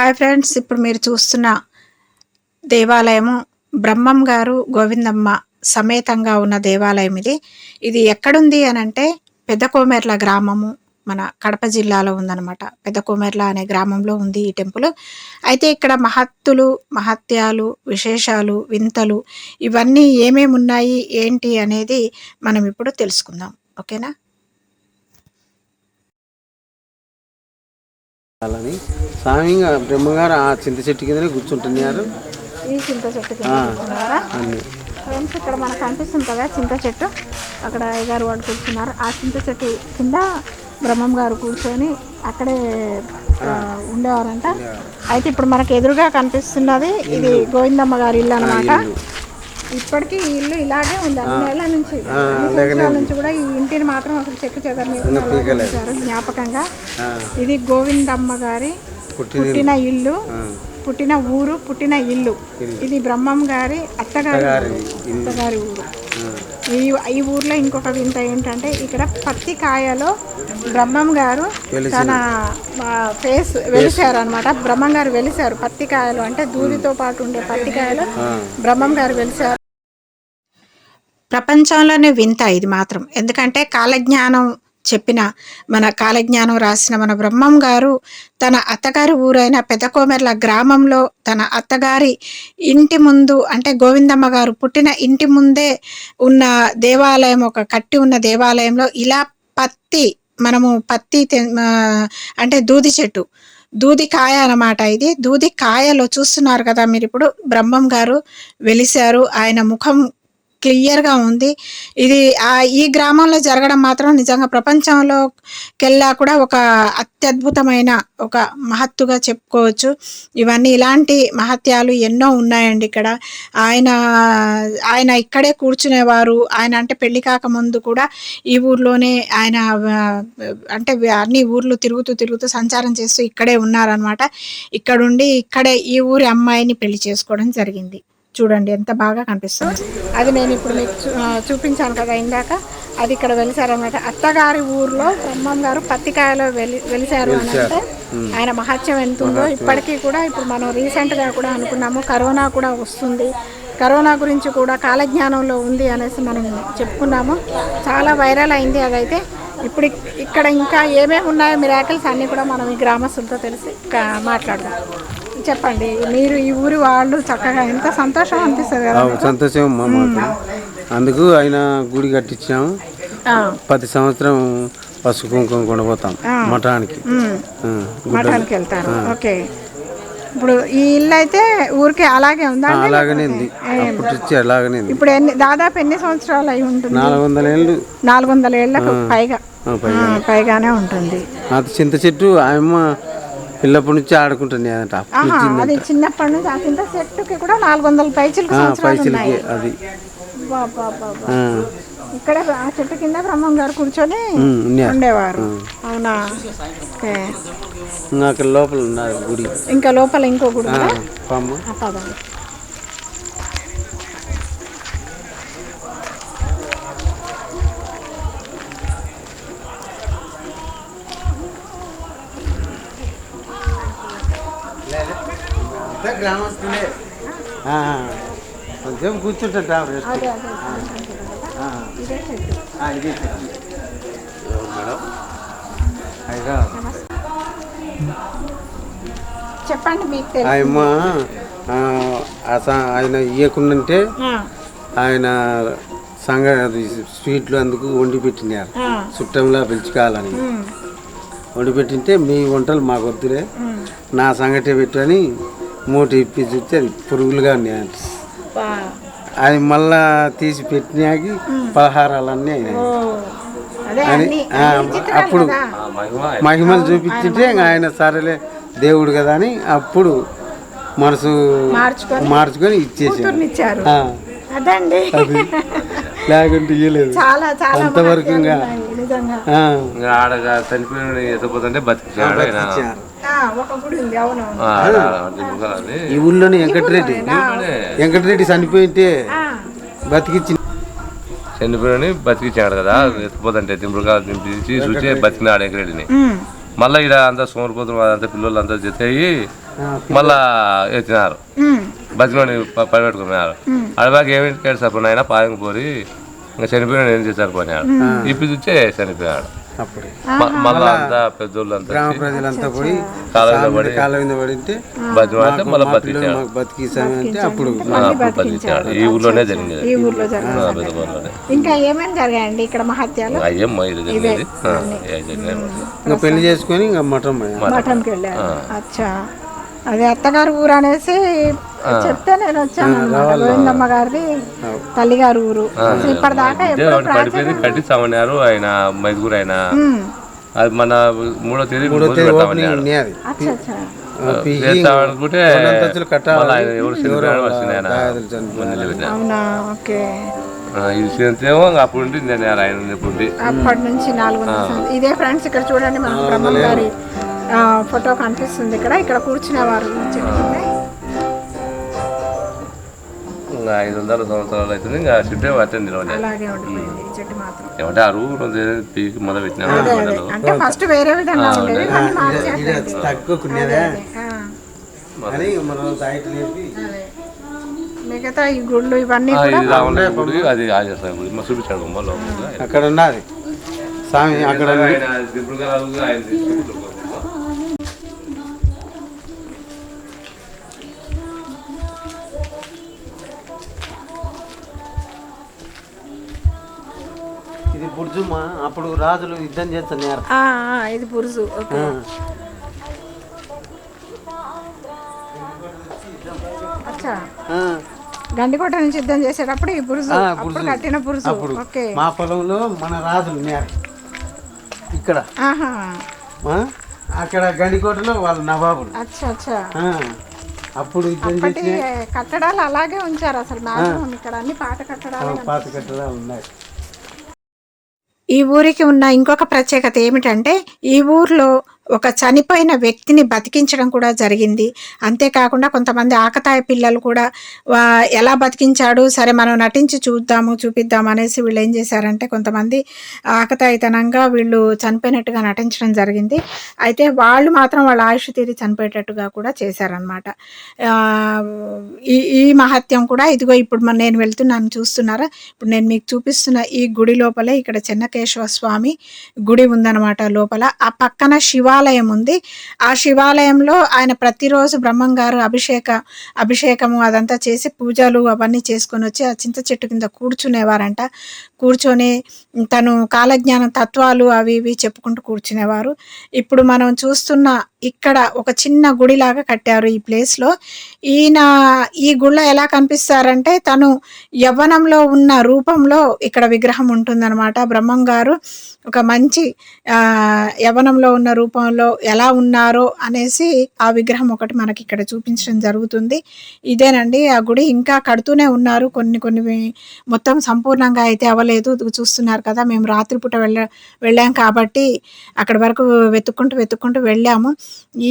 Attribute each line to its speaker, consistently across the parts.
Speaker 1: Hi friends ఇప్పుడు మీరు చూస్తున్న దేవాలయము బ్రహ్మం గారు గోవిందమ్మ సమేతంగా ఉన్న దేవాలయం ఇది. ఇది ఎక్కడుంది అని అంటే పెద్ద కోమెర్ల గ్రామము మన కడప జిల్లాలో ఉందన్నమాట. పెద్ద కోమెర్ల అనే గ్రామంలో ఉంది ఈ టెంపుల్. అయితే ఇక్కడ మహత్తులు మహత్యాలు విశేషాలు వింతలు ఇవన్నీ ఏమేమి ఉన్నాయి ఏంటి అనేది మనం ఇప్పుడు తెలుసుకుందాం. ఓకేనా?
Speaker 2: అలాని స్వామిగా బ్రహ్మగారు ఆ చింత చెట్టు కిందనే కూర్చుంటున్నారు.
Speaker 1: ఈ చింత చెట్టు కింద. కూర్చున్నారా?
Speaker 2: అన్ని.
Speaker 1: ఫ్రెండ్స్ ఇక్కడ మనకు కనిపిస్తుంది కదా చింత చెట్టు. అక్కడ అయ్యగారు వాళ్ళు కూర్చున్నారు. ఆ చింత చెట్టు కింద బ్రహ్మం గారు కూర్చొని అక్కడే ఆ, ఉండేవారంట. అయితే ఇప్పుడు మనకు ఎదురుగా కనిపిస్తున్నది ఇది గోవిందమ్మ గారి ఇల్లు అనమాట. ఇప్పటికీ ఈ ఇల్లు ఇలాగే ఉంది. అన్ని ఏళ్ళ నుంచి అన్ని సంవత్సరాల నుంచి కూడా ఈ ఇంటిని మాత్రం అసలు చెక్కు
Speaker 2: పీకలేదు.
Speaker 1: జ్ఞాపకంగా. ఇది గోవిందమ్మ గారి
Speaker 2: పుట్టిన
Speaker 1: ఇల్లు. పుట్టిన ఊరు పుట్టిన ఇల్లు. ఇది బ్రహ్మం గారి అత్తగారి. అత్తగారి ఊరు. ఈ ఈ ఊర్లో ఇంకొక వింత ఏంటంటే ఇక్కడ పత్తి కాయలో బ్రహ్మం గారు తన ఫేస్ వెలిశారు అనమాట బ్రహ్మం గారు వెలిశారు పత్తి కాయలు అంటే దూదితో పాటు ఉండే పత్తి కాయలు. బ్రహ్మం గారు వెలిశారు ప్రపంచంలోనే వింత ఇది మాత్రం. ఎందుకంటే కాలజ్ఞానం చెప్పిన మన కాలజ్ఞానం రాసిన మన బ్రహ్మం గారు తన అత్తగారి ఊరైన పెదకోమెర్ల గ్రామంలో తన అత్తగారి ఇంటి ముందు అంటే గోవిందమ్మ గారు పుట్టిన ఇంటి ముందే ఉన్న దేవాలయం ఒక కట్టి ఉన్న దేవాలయంలో ఇలా పత్తి మనము పత్తి తె- అంటే దూది చెట్టు. దూది కాయ అన్నమాట ఇది. దూది కాయలో చూస్తున్నారు కదా మీరు ఇప్పుడు బ్రహ్మం గారు వెలిశారు. ఆయన ముఖం క్లియర్గా ఉంది. ఇది ఆ ఈ గ్రామంలో జరగడం మాత్రం నిజంగా ప్రపంచంలోకెల్లా కూడా ఒక అత్యద్భుతమైన ఒక మహత్తుగా చెప్పుకోవచ్చు. ఇవన్నీ ఇలాంటి మహత్యాలు ఎన్నో ఉన్నాయండి ఇక్కడ. ఆయన ఆయన ఇక్కడే కూర్చునేవారు. ఆయన అంటే పెళ్ళి కాక ముందు కూడా ఈ ఊర్లోనే ఆయన అంటే అన్ని ఊర్లు తిరుగుతూ తిరుగుతూ సంచారం చేస్తూ ఇక్కడే ఉన్నారనమాట ఇక్కడుండి ఇక్కడే ఈ ఊరి అమ్మాయిని పెళ్ళి చేసుకోవడం జరిగింది. చూడండి ఎంత బాగా కనిపిస్తుంది. అది నేను ఇప్పుడు మీకు చూపించాను కదా ఇందాక. అది ఇక్కడ వెలిసారనమాట అత్తగారి ఊర్లో బ్రహ్మం గారు పత్తికాయలో వెలి వెలిసారు అని అంటే ఆయన మహత్యం ఎంత ఉందో ఇప్పటికీ కూడా ఇప్పుడు మనం రీసెంట్గా కూడా అనుకున్నాము కరోనా కూడా వస్తుంది. కరోనా గురించి కూడా కాలజ్ఞానంలో ఉంది అనేసి మనం చెప్పుకున్నాము. చాలా వైరల్ అయింది అదైతే. ఇప్పుడు ఇక్- ఇక్కడ ఇంకా ఏమేమి ఉన్నాయో మిరాకిల్స్ అన్నీ కూడా మనం ఈ గ్రామస్తులతో తెలిసి మాట్లాడదాం. చెప్పండి. మీరు ఈ ఊరి వాళ్ళు చక్కగా ఎంత సంతోషం అనిపిస్తుంది కదా
Speaker 2: సంతోషం అందుకు ఆయన గుడి కట్టించాము ప్రతి సంవత్సరం పసుపు కుంకుమ కొనబోతాం మఠానికి.
Speaker 1: మఠానికి వెళ్తారు. ఓకే. ఇప్పుడు ఈ ఇల్లు అయితే ఊరికే అలాగే ఉందా
Speaker 2: అలాగనే ఉంది. అప్పుడు ఇచ్చి అలాగనే ఉంది.
Speaker 1: ఇప్పుడు ఎన్ని దాదాపు ఎన్ని సంవత్సరాలు అయి ఉంటుంది?
Speaker 2: నాలుగు వందల ఏళ్ళు.
Speaker 1: నాలుగు వందల ఏళ్ళకు పైగా. పైగానే ఉంటుంది.
Speaker 2: చింత చెట్టు ఆయమ్మ పిల్లప్పటి నుంచి ఆడుకుంటుంది అదంట
Speaker 1: అది చిన్నప్పటి నుంచి ఆ కింద చెట్టుకి కూడా నాలుగు వందల పైచిలకు సంవత్సరాలు ఉన్నాయి.
Speaker 2: అది.
Speaker 1: ఇక్కడ ఆ చెట్టు కింద బ్రహ్మం గారు కూర్చొని. ఉండేవారు. అవునా?
Speaker 2: అక్కడ లోపల ఉన్నారు గుడి.
Speaker 1: ఇంకా లోపల ఇంకో గుడి
Speaker 2: ఆ, గ్రామస్తులే. కొంచెం కూర్చుంటా రెస్ట్
Speaker 1: ఇదే
Speaker 2: మేడం అయ్యా
Speaker 1: చెప్పండి మీకు
Speaker 2: ఆయమ్మ ఆయన ఇయ్యకుండంటే
Speaker 1: ఆ,
Speaker 2: ఆయన సంగ అది స్వీట్లు అందుకు వండి పెట్టినారు. చుట్టంలా పిలుచుకోవాలని. వండి పెట్టింటే మీ వంటలు మాకు వద్దులే. నా సంగటి పెట్టని మూట ఇప్పి చూస్తే అది పురుగులుగా ఉన్నాయంట
Speaker 1: బా.
Speaker 2: అది మళ్ళా తీసి పెట్టినాకి పలహారాలన్నీ అయినాయి. అని అప్పుడు. మహిమలు చూపించింటే ఇంకా ఆయన సరేలే దేవుడు కదా అని అప్పుడు మనసు
Speaker 1: మార్చుకొని
Speaker 2: అది లేకుంటే ఇయ్యలేదు.
Speaker 1: చాలా చాలా
Speaker 2: అంతవరకు ఇంకా
Speaker 1: ఉన్నాయి,
Speaker 3: చనిపోయిన ఎత్తపోతుంటే బతికించాడు
Speaker 2: ఈ ఊళ్ళోనే వెంకటరెడ్డి. వెంకటరెడ్డి చనిపోయింటే బతికిచ్చి
Speaker 3: చనిపోయిన బతికించాడు కదా ఎత్తిపోతుంటే దింపుడుగా దింపించి చూసి బతికినాడు ఎంకరెడ్డిని
Speaker 1: ఉమ్,
Speaker 3: మళ్ళీ ఇక్కడ అంతా సోమరిపోతున్నారు అదంతా పిల్లలు అంతా జత అయ్యి మళ్ళా ఎత్తినారు. పని పెట్టుకున్నారు అడవాకి ఏమి కేడు ఆయన పాయం పోరి. ఇంకా చనిపోయినాడు ఏం చేశారు పోయినాడు ఇప్పి చూచే చనిపోయాడు
Speaker 2: అప్పుడు.
Speaker 3: మళ్ళా అంతా
Speaker 2: గ్రామ ప్రజలంతా పోయి
Speaker 3: కాళ్ళ మీద
Speaker 2: స్వామి
Speaker 3: పడి
Speaker 2: కాళ్ళ మీద పడింటే
Speaker 3: బతిలో అంటే మళ్ళీ
Speaker 2: అంటే అప్పుడు
Speaker 3: బతికించాడు ఈ ఊర్లోనే జరిగింది.
Speaker 1: ఈ ఊర్లో ఇంకా ఏమేమి జరిగాయండి ఇక్కడ మహత్యాలు?
Speaker 3: ఇది జరిగింది.
Speaker 2: ఇంకా పెళ్ళి చేసుకొని ఇంకా మటన్ పోయాం.
Speaker 1: మఠంకి వెళ్ళారు. అచ్చా. అదే అత్తగారు ఊరు అనేసి చెప్తే నేను వచ్చాను అన్నమాట. గోవిందమ్మ గారిది తల్లిగారు ఊరు. ఇప్పటిదాకా ఎప్పుడు
Speaker 3: ఆయన మైదుగురు ఆయన.
Speaker 1: ఉమ్,
Speaker 3: అది మన మూడో తేదీ
Speaker 2: మూడో తేదీ ఓపెనింగ్.
Speaker 1: అవునా ఓకే.
Speaker 3: అప్పుడు నేను ఆయన ఉండి.
Speaker 1: అప్పటి నుంచి నాలుగు. ఇదే ఫ్రెండ్స్ ఇక్కడ చూడండి మన బ్రహ్మం గారి ఫోటో కనిపిస్తుంది ఇక్కడ. ఇక్కడ కింద.
Speaker 3: ఇంకా ఐదు వందల సంవత్సరాలు అవుతుంది. ఇంకా చుట్టే పట్టింది నిలవలే
Speaker 1: అలాగే ఉండిపోయింది ఈ చెట్టు మాత్రం.
Speaker 3: ఏమంటే ఆ రూపు పీకి మొదలు పెట్టినా
Speaker 1: అంటే ఫస్ట్ వేరే విధంగా ఉండేది
Speaker 2: లేపి
Speaker 1: అదే. మిగతా ఈ గుళ్ళు ఇవన్నీ కూడా
Speaker 3: ఇది రావణ గుడి అది ఆజేస్తాం గుడి. మా చూపించాడు బొమ్మ లోపల.
Speaker 2: అక్కడ ఉన్నది. స్వామి అక్కడ అప్పుడు రాజులు యుద్ధం చేస్తున్నారు.
Speaker 1: ఇది పురుషు గండికోట నుంచి యుద్ధం చేసేటప్పుడు ఈ పురుషు అప్పుడు కట్టిన పురుషు ఓకే.
Speaker 2: మా పొలంలో మన రాజులు ఉన్నారు. ఇక్కడ? అక్కడ గండికోటలో వాళ్ళ నవాబులు.
Speaker 1: అచ్చా అచ్చా.
Speaker 2: అప్పుడు
Speaker 1: కట్టడాలు అలాగే ఉంచారు అసలు. ఇక్కడ అన్ని పాత కట్టడాలు
Speaker 2: పాత కట్టడాలు ఉన్నాయి.
Speaker 1: ఈ ఊరికి ఉన్న ఇంకొక ప్రత్యేకత ఏమిటంటే ఈ ఊర్లో ఒక చనిపోయిన వ్యక్తిని బతికించడం కూడా జరిగింది. అంతేకాకుండా కొంతమంది ఆకతాయ పిల్లలు కూడా ఎలా బతికించాడు? సరే మనం నటించి చూద్దాము చూపిద్దాం అనేసి వీళ్ళు ఏం చేశారంటే కొంతమంది ఆకతాయితనంగా వీళ్ళు చనిపోయినట్టుగా నటించడం జరిగింది. అయితే వాళ్ళు మాత్రం వాళ్ళ ఆయుష్ తీరి చనిపోయేటట్టుగా కూడా చేశారనమాట ఈ ఈ మహత్యం కూడా ఇదిగో ఇప్పుడు మన నేను వెళ్తున్నాను చూస్తున్నారా? ఇప్పుడు నేను మీకు చూపిస్తున్న ఈ గుడి లోపలే ఇక్కడ చెన్నకేశ్వర స్వామి గుడి ఉందన్నమాట లోపల. ఆ పక్కన శివ శివాలయం ఉంది. ఆ శివాలయంలో ఆయన ప్రతిరోజు బ్రహ్మం గారు అభిషేక అభిషేకము అదంతా చేసి పూజలు అవన్నీ చేసుకొని వచ్చి ఆ చింత చెట్టు కింద కూర్చునేవారంట. కూర్చొని తను కాలజ్ఞాన తత్వాలు అవి ఇవి చెప్పుకుంటూ కూర్చునేవారు. ఇప్పుడు మనం చూస్తున్న ఇక్కడ ఒక చిన్న గుడిలాగా కట్టారు ఈ ప్లేస్లో. ఈయన ఈ గుళ్ళ ఎలా కనిపిస్తారంటే తను యవ్వనంలో ఉన్న రూపంలో ఇక్కడ విగ్రహం ఉంటుందన్నమాట. బ్రహ్మం గారు ఒక మంచి యవ్వనంలో ఉన్న రూపంలో ఎలా ఉన్నారో అనేసి ఆ విగ్రహం ఒకటి మనకి ఇక్కడ చూపించడం జరుగుతుంది. ఇదేనండి ఆ గుడి ఇంకా కడుతూనే ఉన్నారు. కొన్ని కొన్ని మొత్తం సంపూర్ణంగా అయితే అవ్వలేదు లేదు. చూస్తున్నారు కదా మేము రాత్రిపూట వెళ్ళ వెళ్ళాం కాబట్టి అక్కడ వరకు వెతుక్కుంటూ వెతుక్కుంటూ వెళ్ళాము.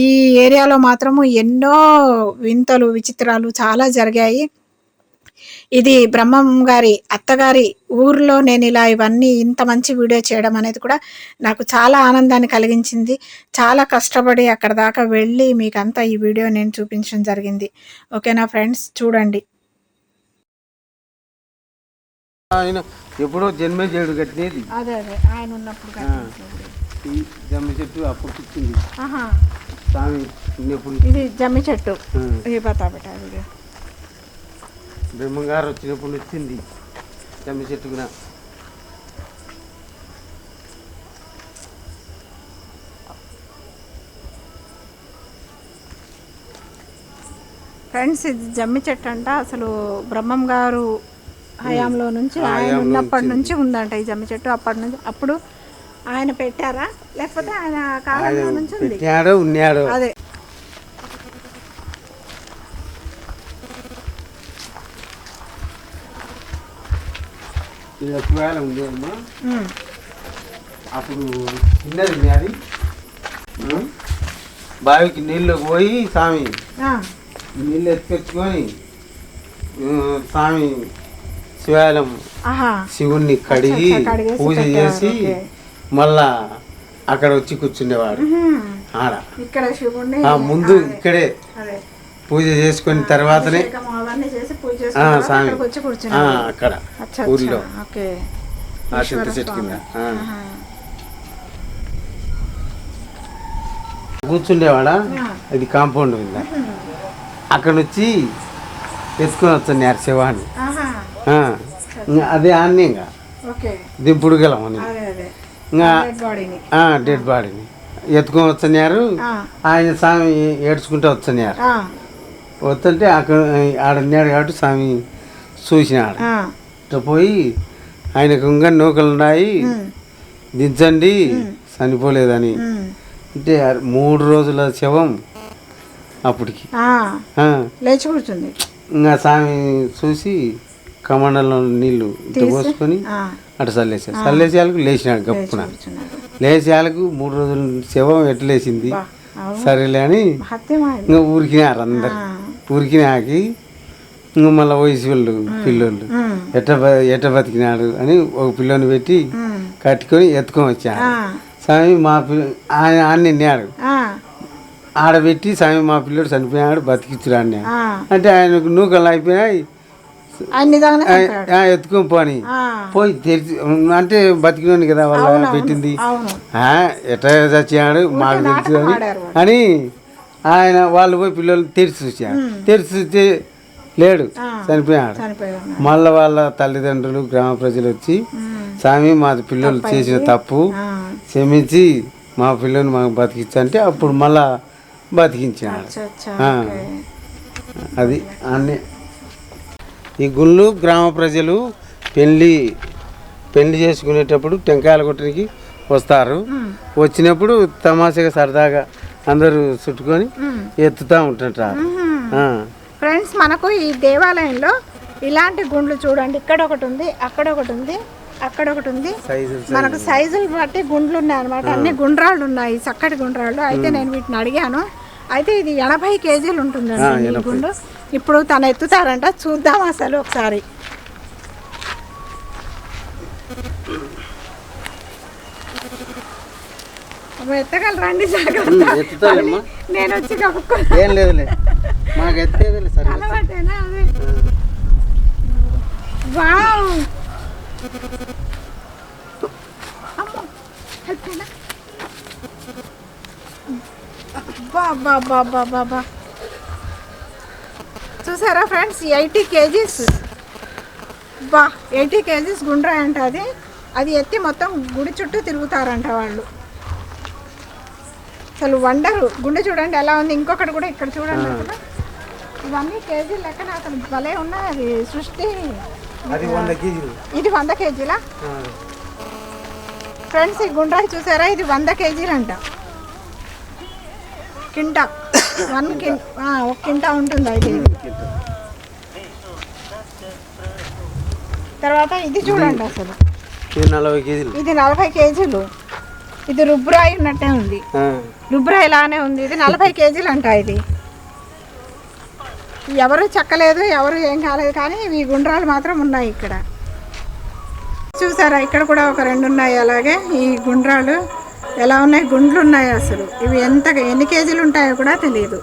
Speaker 1: ఈ ఏరియాలో మాత్రము ఎన్నో వింతలు విచిత్రాలు చాలా జరిగాయి. ఇది బ్రహ్మం గారి అత్తగారి ఊర్లో నేను ఇలా ఇవన్నీ ఇంత మంచి వీడియో చేయడం అనేది కూడా నాకు చాలా ఆనందాన్ని కలిగించింది. చాలా కష్టపడి అక్కడ దాకా వెళ్ళి మీకంతా ఈ వీడియో నేను చూపించడం జరిగింది. ఓకేనా ఫ్రెండ్స్? చూడండి.
Speaker 2: ఆయన ఎప్పుడో జన్మే చేయడు కట్టినది.
Speaker 1: అదే అదే. ఆయన ఉన్నప్పుడు
Speaker 2: ఈ జమ్మి చెట్టు అప్పుడు
Speaker 1: ఆహా.
Speaker 2: స్వామి ఉన్నప్పుడు
Speaker 1: ఇది జమ్మి చెట్టు. బతాబట వీడియో.
Speaker 2: బ్రహ్మంగారు వచ్చినప్పుడు వచ్చింది జమ్మి చెట్టుకున
Speaker 1: ఫ్రెండ్స్ ఇది జమ్మి చెట్టు అంట. అసలు బ్రహ్మం గారు హయాంలో నుంచి ఆయన ఉన్నప్పటి
Speaker 2: నుంచి
Speaker 1: ఉందంట ఈ జమ్మి చెట్టు అప్పటి నుంచి. అప్పుడు ఆయన పెట్టారా? లేకపోతే ఆయన కాలంలో నుంచి ఉంది?
Speaker 2: పెట్టాడో ఉన్నాడో.
Speaker 1: అదే.
Speaker 2: ఒకవేళ ఉంది అమ్మా.
Speaker 1: ఉమ్.
Speaker 2: అప్పుడు చిన్నది ఉంది అది? బావికి నీళ్ళు పోయి స్వామి నీళ్ళు ఎత్తుకొచ్చుకొని ఆ, స్వామి శివాలయం శివుణ్ణి కడిగి పూజ చేసి. మళ్ళా అక్కడ వచ్చి కూర్చునేవాడు
Speaker 1: ఉహుం.
Speaker 2: ఆడ. ముందు ఇక్కడే పూజ చేసుకున్న తర్వాతనే స్వామి. అక్కడ ఊరిలో. ఆ చింత చెట్టు కింద. కూర్చుండేవాడా? ఇది కాంపౌండ్ మీద అక్కడ నుంచి ఎత్తుకొని వస్తున్నారు శివాన్ని. అదే ఆన్నే ఇంకా. దింపుడు గలం అని
Speaker 1: అదే అదే.
Speaker 2: ఇంకా
Speaker 1: డెడ్ బాడీని
Speaker 2: ఎత్తుకొని
Speaker 1: ఆ,
Speaker 2: ఆయన స్వామి ఏడ్చుకుంటూ
Speaker 1: ఆ,
Speaker 2: వస్తుంటే అక్కడ ఆడ ఉన్నాడు కాబట్టి స్వామి చూసినాడు. ఇట్లా పోయి ఆయనకు ఇంకా నూకలు ఉన్నాయి. దించండి. చనిపోలేదని. అంటే మూడు రోజుల శవం అప్పటికి.
Speaker 1: లేచి కూర్చుంది
Speaker 2: ఇంకా స్వామి చూసి కమండలో ఇట్లా పోసుకొని అటు చల్లేసాడు చల్లేసి వాళ్ళకు లేచినాడు గప్పున.
Speaker 1: కూర్చున్నారు
Speaker 2: లేచి వాళ్ళకు మూడు రోజుల శవం ఎట్లా లేచింది
Speaker 1: బా, అవును
Speaker 2: సరేలే అని ఇంకా ఊరికినారు అందరు. ఊరికినాకి ఇంకా మళ్ళీ వయసు వాళ్ళు పిల్లోళ్ళు. ఎట్ట ఎట్ట బతికినాడు అని ఒక పిల్లని పెట్టి కట్టుకొని ఎత్తుకొని వచ్చాడు
Speaker 1: ఆ,
Speaker 2: స్వామి మా పిల్ల ఆయన ఆయన నిన్నాడు
Speaker 1: ఆ,
Speaker 2: ఆడబెట్టి స్వామి మా పిల్లడు చనిపోయాడు బతికిచ్చురా అన్నాడు.
Speaker 1: ఆ.
Speaker 2: అంటే ఆయనకు నూకలు అయిపోయినాయి. ఎత్తుకొని పోని పోయి తెరిచి అంటే బతికినాను కదా వాళ్ళ పెట్టింది. ఎట్లా చచ్చాడు మాకు తెలుసు అని. ఆయన వాళ్ళు పోయి పిల్లలు తెరిచి చూశారు తెరిచి చూస్తే లేడు. చనిపోయాడు. మళ్ళీ వాళ్ళ తల్లిదండ్రులు గ్రామ ప్రజలు వచ్చి స్వామి మా పిల్లలు చేసిన తప్పు. క్షమించి మా పిల్లల్ని మాకు బతికించంటే అప్పుడు మళ్ళా బతికించాడు. అది అన్నీ ఈ గుళ్ళు గ్రామ ప్రజలు పెళ్ళి పెళ్ళి చేసుకునేటప్పుడు టెంకాయలు కొట్టడానికి వస్తారు. వచ్చినప్పుడు తమాషగా సరదాగా అందరూ చుట్టుకొని. ఎత్తుతూ ఉంటుంటారు.
Speaker 1: ఫ్రెండ్స్ మనకు ఈ దేవాలయంలో ఇలాంటి గుండ్లు చూడండి. ఇక్కడ ఒకటి ఉంది అక్కడ ఒకటి ఉంది అక్కడ ఒకటి ఉంది. మనకు సైజులు బట్టి గుండ్లు ఉన్నాయి అనమాట అన్ని గుండ్రాళ్ళు ఉన్నాయి చక్కటి గుండ్రాళ్ళు. అయితే నేను వీటిని అడిగాను. అయితే ఇది ఎనభై కేజీలు ఉంటుందండి గుండు. ఇప్పుడు తను ఎత్తుతారంట. చూద్దాం అసలు ఒకసారి. ఎత్తగలరండి నేను వచ్చి
Speaker 2: ఏం లేదులే. మాకు ఎత్తేదిలే సరే
Speaker 1: అలవాటేనా అదే? వావ్. అమ్మో, అయిపోయిందా? బా బా బా బా బా బా చూసారా ఫ్రెండ్స్ ఎయిటీ కేజీస్? బా ఎయిటీ కేజీస్ గుండ్రాయి అంట అది. అది ఎత్తి మొత్తం గుడి చుట్టూ తిరుగుతారంట వాళ్ళు. అసలు వండరు. గుండె చూడండి ఎలా ఉంది. ఇంకొకటి కూడా ఇక్కడ చూడండి ఇవన్నీ కేజీ లెక్కన అసలు భలే ఉన్నాయి. అది సృష్టి. ఇది వంద కేజీలా? ఫ్రెండ్స్ ఈ గుండ్రాలు చూసారా? ఇది వంద కేజీలు అంట కింటా. వన్ ఒక కింటా ఉంటుంది అయితే ఇది తర్వాత ఇది చూడండి అసలు.
Speaker 2: ఇది నలభై కేజీలు.
Speaker 1: ఇది నలభై కేజీలు. ఇది రుబ్రాయి ఉన్నట్టే ఉంది.
Speaker 2: ఆ.
Speaker 1: రుబ్రాయి లానే ఉంది. ఇది నలభై కేజీలు అంట ఇది. ఎవరు చెక్కలేదు ఎవరు ఏం కాలేదు కానీ ఇవి గుండ్రాలు మాత్రం ఉన్నాయి ఇక్కడ. చూసారా ఇక్కడ కూడా ఒక రెండు ఉన్నాయి అలాగే. ఈ గుండ్రాలు ఎలా ఉన్నాయి? గుండ్లు ఉన్నాయి అసలు? ఇవి ఎంత ఎన్ని కేజీలు ఉంటాయో కూడా తెలియదు.